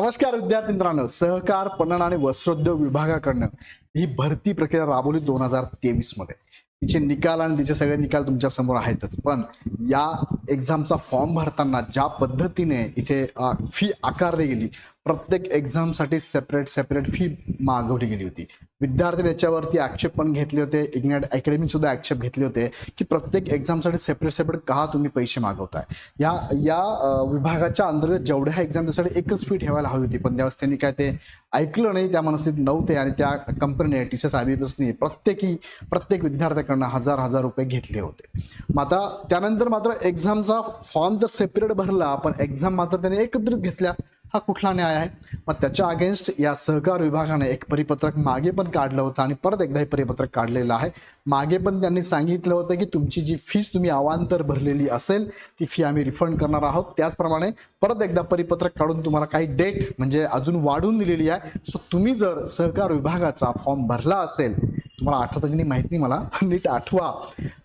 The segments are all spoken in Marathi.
नमस्कार विद्यार्थी मित्रांनो. सहकार पणन आणि वस्त्रोद्योग विभागाकडनं ही भरती प्रक्रिया राबवली दोन हजार तेवीसमध्ये. तिचे निकाल आणि तिचे सगळे निकाल तुमच्यासमोर आहेतच. पण या एक्झामचा फॉर्म भरताना ज्या पद्धतीने इथे फी आकारली गेली प्रत्येक एक्झामसाठी सेपरेट सेपरेट फी मागवली गेली होती. विद्यार्थी याच्यावरती आक्षेप पण घेतले होते. इग्नॅट अकॅडमी सुद्धा आक्षेप घेतले होते की प्रत्येक एक्झामसाठी सेपरेट सेपरेट का तुम्ही पैसे मागवताय? या या विभागाच्या अंतर्गत जेवढ्या एक्झामसाठी एकच फी ठेवायला हवी होती. पण त्यावेळेस त्यांनी काय ते ऐकलं नाही त्या मनस्थितीत नव्हते आणि त्या कंपनीने टी सी एस आय प्रत्येकी प्रत्येक विद्यार्थ्याकडनं हजार हजार रुपये घेतले होते. मग आता त्यानंतर मात्र एक्झामचा फॉर्म जर सेपरेट भरला पण एक्झाम मात्र त्याने एकत्रित घेतल्या हा कुठला न्याय आहे? मग त्याच्या अगेन्स्ट या सहकार विभागाने एक परिपत्रक मागे पण काढलं होतं आणि परत एकदा हे परिपत्रक काढलेलं आहे. मागे पण त्यांनी सांगितलं होतं की तुमची जी फीस तुम्ही अवांतर भरलेली असेल ती फी आम्ही रिफंड करणार आहोत. त्याचप्रमाणे परत एकदा परिपत्रक काढून तुम्हाला काही डेट म्हणजे अजून वाढून दिलेली आहे. सो तुम्ही जर सहकार विभागाचा फॉर्म भरला असेल तुम्हाला आठवतं की नाही माहीत नाही मला. नीट आठवा.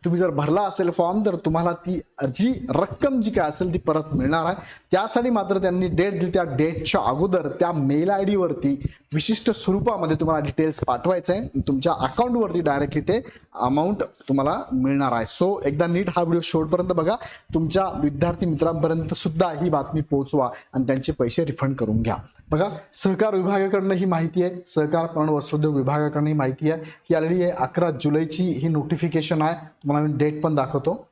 तुम्ही जर भरला असेल फॉर्म तर तुम्हाला ती जी रक्कम जी काय असेल ती परत मिळणार आहे. त्यासाठी मात्र त्यांनी डेट दिली. त्या डेटच्या अगोदर त्या मेल आय डीवरती विशिष्ट स्वरूपामध्ये तुम्हाला डिटेल्स पाठवायचं आहे तुमच्या अकाउंटवरती डायरेक्टली ते अमाऊंट तुम्हाला मिळणार आहे. सो एकदा नीट हा व्हिडिओ शेवटपर्यंत बघा. तुमच्या विद्यार्थी मित्रांपर्यंत सुद्धा ही बातमी पोहोचवा आणि त्यांचे पैसे रिफंड करून घ्या. बघा सहकार विभागाकडनं ही माहिती आहे. सहकार पण वस्त्रोद्योग विभागाकडनं ही माहिती आहे. ही ऑलरेडी अकरा जुलैची ही नोटिफिकेशन आहे. तुम्हाला मी डेट पण दाखवतो.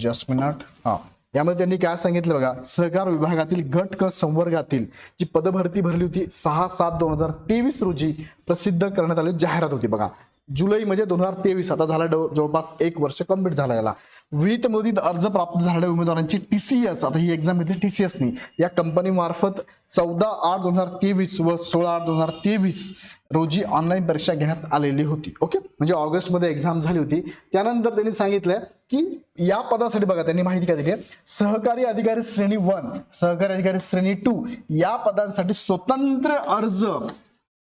जस्ट मिनट हां. यामध्ये त्यांनी काय सांगितलं बघा? सहकार विभागातील गट क संवर्गातील जी पदभरती भरली होती सहा सात दोन हजार तेवीस रोजी प्रसिद्ध करण्यात आली जाहिरात होती बघा. जुलै म्हणजे दोन हजार तेवीस आता झाला जवळपास एक वर्ष कंप्लीट झाला याला. विविध मुदतीत अर्ज प्राप्त झालेल्या उमेदवारांची टीसीएस आता ही एक्झाम घेतली टीसीएसनी या कंपनी मार्फत चौदा आठ दोन हजार तेवीस व सोळा आठ दोन हजार तेवीस रोजी ऑनलाईन परीक्षा घेण्यात आलेली होती. ओके म्हणजे ऑगस्टमध्ये एक्झाम झाली होती. त्यानंतर त्यांनी सांगितलं की या पदासाठी बघा त्यांनी माहिती काय दिली? आहे? सहकारी अधिकारी श्रेणी वन सहकारी अधिकारी श्रेणी टू या पदांसाठी स्वतंत्र अर्ज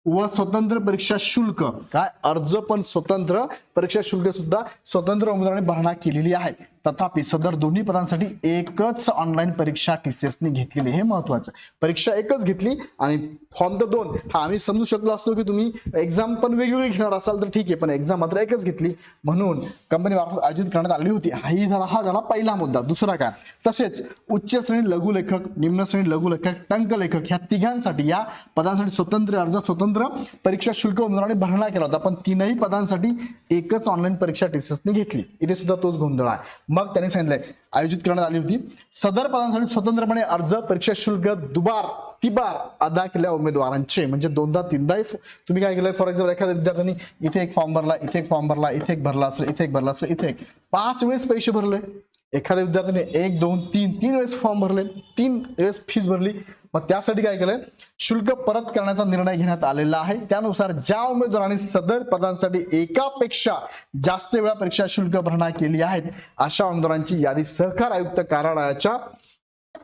व स्वतंत्र परीक्षा शुल्क. काय? अर्ज पण स्वतंत्र परीक्षा शुल्क सुद्धा स्वतंत्र उमेदवारांनी भरणा केलेली आहे. तथापि सदर दोन्ही पदांसाठी एकच ऑनलाईन परीक्षा टीसीएस ने घेतलेली हे महत्वाचं. परीक्षा एकच घेतली आणि फॉर्म तर दोन. हा आम्ही समजू शकलो असतो की तुम्ही एक्झाम पण वेगवेगळी घेणार असाल तर ठीक आहे पण एक्झाम मात्र एकच घेतली. म्हणून कंपनी मार्फत आयोजित करण्यात आली होती. हाही झाला हा झाला पहिला मुद्दा. दुसरा काय? तसेच उच्च श्रेणी लघुलेखक निम्न श्रेणी लघुलेखक टंकलेखक ह्या तिघांसाठी या पदांसाठी स्वतंत्र अर्ज स्वतंत्र परीक्षा शुल्क उमेदवारांनी भरणा केला होता. पण तीनही पदांसाठी एकच ऑनलाईन परीक्षा टीसीएसने घेतली. इथे सुद्धा तोच गोंधळ आहे. मग त्यांनी सांगितलंय आयोजित करण्यात आली होती. सदर पदांसाठी स्वतंत्रपणे अर्ज परीक्षा शुल्क दुबार तिबार अदा केल्या उमेदवारांचे. म्हणजे दोनदा तीनदाही तुम्ही काय केलंय? फॉर एक्झाम्पल एखाद्या विद्यार्थ्यांनी इथे एक फॉर्म भरला इथे एक फॉर्म भरला इथे एक भरला असेल इथे एक भरला असेल इथे एक. पाच वेळेस पैसे भरले. एखाद्या विद्यार्थ्याने एक दोन तीन तीन वेळेस फॉर्म भरले. तीन वेळेस फीस भरली. मग त्यासाठी काय केलंय? शुल्क परत करण्याचा निर्णय घेण्यात आलेला आहे. त्यानुसार ज्या उमेदवारांनी सदर पदांसाठी एकापेक्षा जास्त वेळा परीक्षा शुल्क भरणा केली आहेत अशा उमेदवारांची यादी सहकार आयुक्त कार्यालयाच्या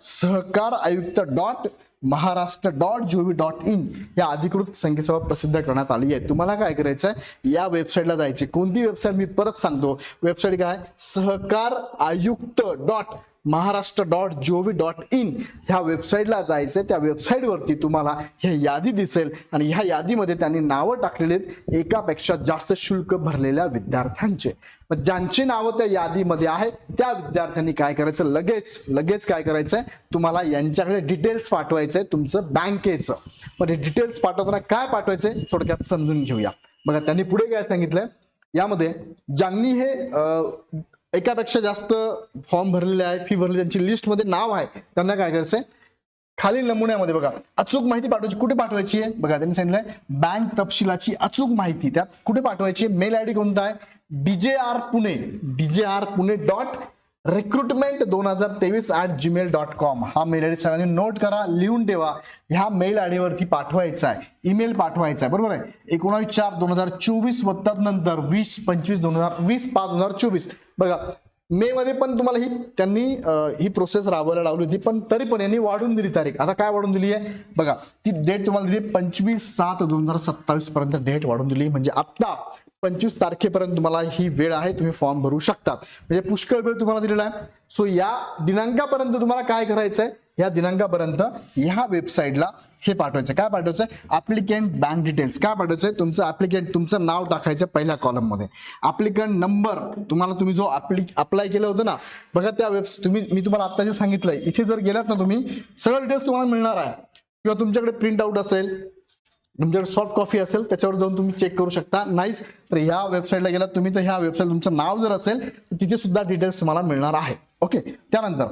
सहकार आयुक्त dot Maharashtra dot G O V dot in या अधिकृत संकेतस्थळावर प्रसिद्ध करण्यात आली आहे. तुम्हाला काय करायचं आहे या वेबसाईटला जायचे कोणती वेबसाईट? मी परत सांगतो. वेबसाईट काय? सहकार आयुक्त dot Maharashtra dot G O V dot in ह्या वेबसाईटला जायचं त्या वेबसाईटवरती तुम्हाला हे यादी दिसेल आणि ह्या यादीमध्ये त्यांनी नावं टाकलेली आहेत. एकापेक्षा जास्त शुल्क भरलेल्या विद्यार्थ्यांचे. मग ज्यांची नावं त्या यादीमध्ये आहे त्या विद्यार्थ्यांनी काय करायचं? लगेच लगेच काय करायचंय? तुम्हाला यांच्याकडे डिटेल्स पाठवायचंय तुमचं बँकेचं. मग हे डिटेल्स पाठवताना काय पाठवायचंय? थोडक्यात समजून घेऊया. बघा त्यांनी पुढे काय सांगितलंय? यामध्ये ज्यांनी हे एकापेक्षा जास्त फॉर्म भरलेले आहे फी भरली त्यांची लिस्टमध्ये नाव आहे त्यांना काय करायचंय? खालील नमुन्यामध्ये बघा अचूक माहिती पाठवायची कुठे पाठवायची आहे? बघा त्यांनी सांगितलंय बँक तपशिलाची अचूक माहिती त्यात कुठे पाठवायची मेल आय डी कोणता आहे? D J R Pune D J R Pune dot recruitment दोन हजार तेवीस ॲट जीमेल डॉट कॉम हा मेल आयडी सगळ्यांनी नोट करा लिहून ठेवा. ह्या मेल आय वरती पाठवायचा आहे. ईमेल पाठवायचा आहे. बरोबर आहे? एकोणावीस चार दोन हजार चोवीस वत्तात नंतर वीस पंचवीस दोन हजार वीस पाच दोन हजार चोवीस. बघा मे मध्ये पण तुम्हाला ही त्यांनी ही प्रोसेस राबवायला लावली होती पण तरी पण यांनी वाढून दिली तारीख. आता काय वाढून दिली आहे? बघा ती डेट तुम्हाला दिली पंचवीस सात दोन हजार सत्तावीस पर्यंत डेट वाढून दिली. म्हणजे आता पंचवीस तारखेपर्यंत तुम्हाला ही वेळ आहे तुम्ही फॉर्म भरू शकतात म्हणजे पुष्कळ वेळ तुम्हाला दिलेला आहे. सो या दिनांकापर्यंत तुम्हाला काय करायचंय? या दिनांकापर्यंत ह्या वेबसाईटला हे पाठवायचं काय पाठवायचं ऍप्लिकेंट बँक डिटेल्स काय पाठवायचं तुमचं ऍप्लिकेंट तुमचं नाव टाकायचं पहिल्या कॉलममध्ये. ऍप्लिकंट नंबर तुम्हाला तुम्ही जो अप्लाय केलं होतं ना बघा त्या वेब्स तुम्ही मी तुम्हाला आता जे सांगितलंय इथे जर गेलात ना तुम्ही सगळं डिटेल्स तुम्हाला मिळणार आहे. किंवा तुमच्याकडे प्रिंट आउट असेल तुमच्याकडे सॉफ्ट कॉफी असेल त्याच्यावर जाऊन तुम्ही चेक करू शकता. नाहीच तर ह्या वेबसाईटला गेला तुम्ही तर ह्या वेबसाईट तुमचं नाव जर असेल तर तिथे सुद्धा डिटेल्स तुम्हाला मिळणार आहे. ओके त्यानंतर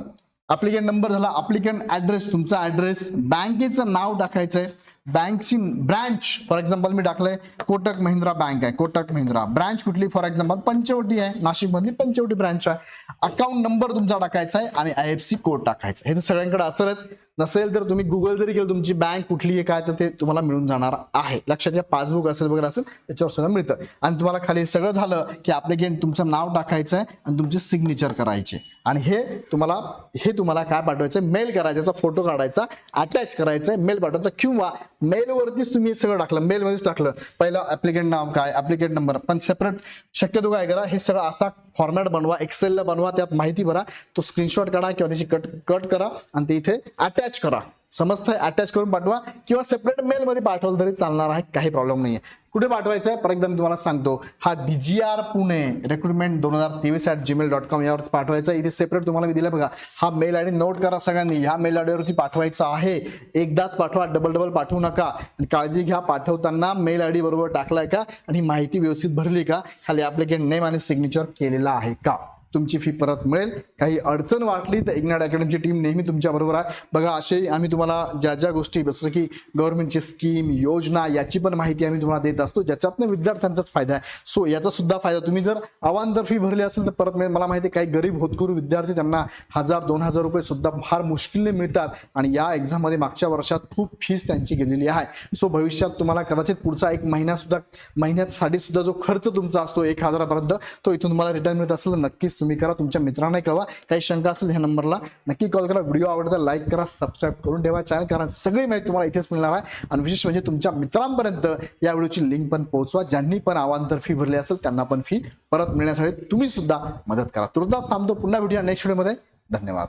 अप्लिकेंट नंबर झाला. अप्लिकेंट ऍड्रेस तुमचा ऍड्रेस बँकेचं नाव टाकायचंय. बँकची ब्रँच फॉर एक्झाम्पल मी टाकलंय कोटक महिंद्रा बँक आहे कोटक महिंद्रा. ब्रँच कुठली? फॉर एक्झाम्पल पंचवटी आहे. नाशिक मधली पंचवटी ब्रँच आहे. अकाउंट नंबर तुमचा टाकायचा आहे आणि आय एफ सी कोड टाकायचा हे तर सगळ्यांकडे असेलच. नसेल तर तुम्ही गुगल जरी केलं तुमची बँक कुठली आहे काय तर ते तुम्हाला मिळून जाणार आहे. लक्षात घ्या पासबुक असेल वगैरे असेल त्याच्यावर सगळं मिळतं. आणि तुम्हाला खाली सगळं झालं की ऍप्लिकेंट तुमचं नाव टाकायचं आहे आणि तुमचे सिग्नेचर करायचे. आणि हे तुम्हाला हे तुम्हाला काय पाठवायचं मेल करायचा फोटो काढायचा अटॅच करायचा मेल पाठवायचा किंवा मेलवरतीच तुम्ही हे सगळं टाकलं मेलमध्येच टाकलं. पहिलं ऍप्लिकेंट नाव काय ऍप्लिकेंट नंबर पण सेपरेट शक्यतो काय करा हे सगळं असा फॉर्मॅट बनवा एक्सेलला बनवा त्यात माहिती भरा तो स्क्रीनशॉट काढा किंवा त्याची कट कट करा आणि ते इथे अटॅच करा. समजतंय अटॅच करून पाठवा किंवा सेपरेट मेल मध्ये पाठवलं तरी चालणार आहे काही प्रॉब्लेम नाहीये. कुठे पाठवायचं आहे पर एकदा मी तुम्हाला सांगतो. हा डीजीआर पुणे रिक्रुटमेंट दोन हजार तेवीस ॲट जीमेल डॉट कॉम यावर पाठवायचा इथे सेपरेट तुम्हाला मी दिलं बघा. हा मेल आय डी नोट करा सगळ्यांनी. ह्या मेल आय डीवरती पाठवायचा आहे. एकदाच पाठवा डबल डबल पाठवू नका. आणि काळजी घ्या पाठवताना मेल आय डी बरोबर टाकलाय का? आणि माहिती व्यवस्थित भरली का? खाली आपले नेम आणि सिग्नेचर केलेला आहे का? तुमची फी परत मिळेल. काही अडचण वाटली तर इग्नाड अकॅडमीची टीम नेहमी तुमच्या बरोबर आहे. बघा असे आम्ही तुम्हाला ज्या ज्या गोष्टी जसं की गव्हर्नमेंटची स्कीम योजना याची पण माहिती आम्ही तुम्हाला देत असतो. ज्याच्यातनं विद्यार्थ्यांचाच फायदा आहे. सो याचा सुद्धा फायदा तुम्ही जर आव्हान जर फी भरली असेल तर परत मिळेल. मला माहिती आहे काही गरीब होतकरू विद्यार्थी त्यांना हजार दोन हजार रुपये सुद्धा फार मुश्किलने मिळतात. आणि या एक्झाममध्ये मागच्या वर्षात खूप फीस त्यांची गेलेली आहे. सो भविष्यात तुम्हाला कदाचित पुढचा एक महिना सुद्धा महिन्यासाठी सुद्धा जो खर्च तुमचा असतो एक हजारापर्यंत तो इथून तुम्हाला रिटर्न मिळत असेल तर नक्कीच तुम्ही करा तुमच्या मित्रांना कळवा. काही शंका असेल ह्या नंबरला नक्की कॉल करा. व्हिडिओ आवडता लाईक करा सबस्क्राईब करून ठेवा. चॅनल कारण सगळी माहिती तुम्हाला इथेच मिळणार आहे. आणि विशेष म्हणजे तुमच्या मित्रांपर्यंत या व्हिडिओची लिंक पण पोहोचवा. ज्यांनी पण आवांतर फी भरली असेल त्यांना पण फी परत मिळण्यासाठी तुम्ही सुद्धा मदत करा. तुर्तास थांबतो. पुन्हा व्हिडिओ नेक्स्ट व्हिडिओमध्ये धन्यवाद.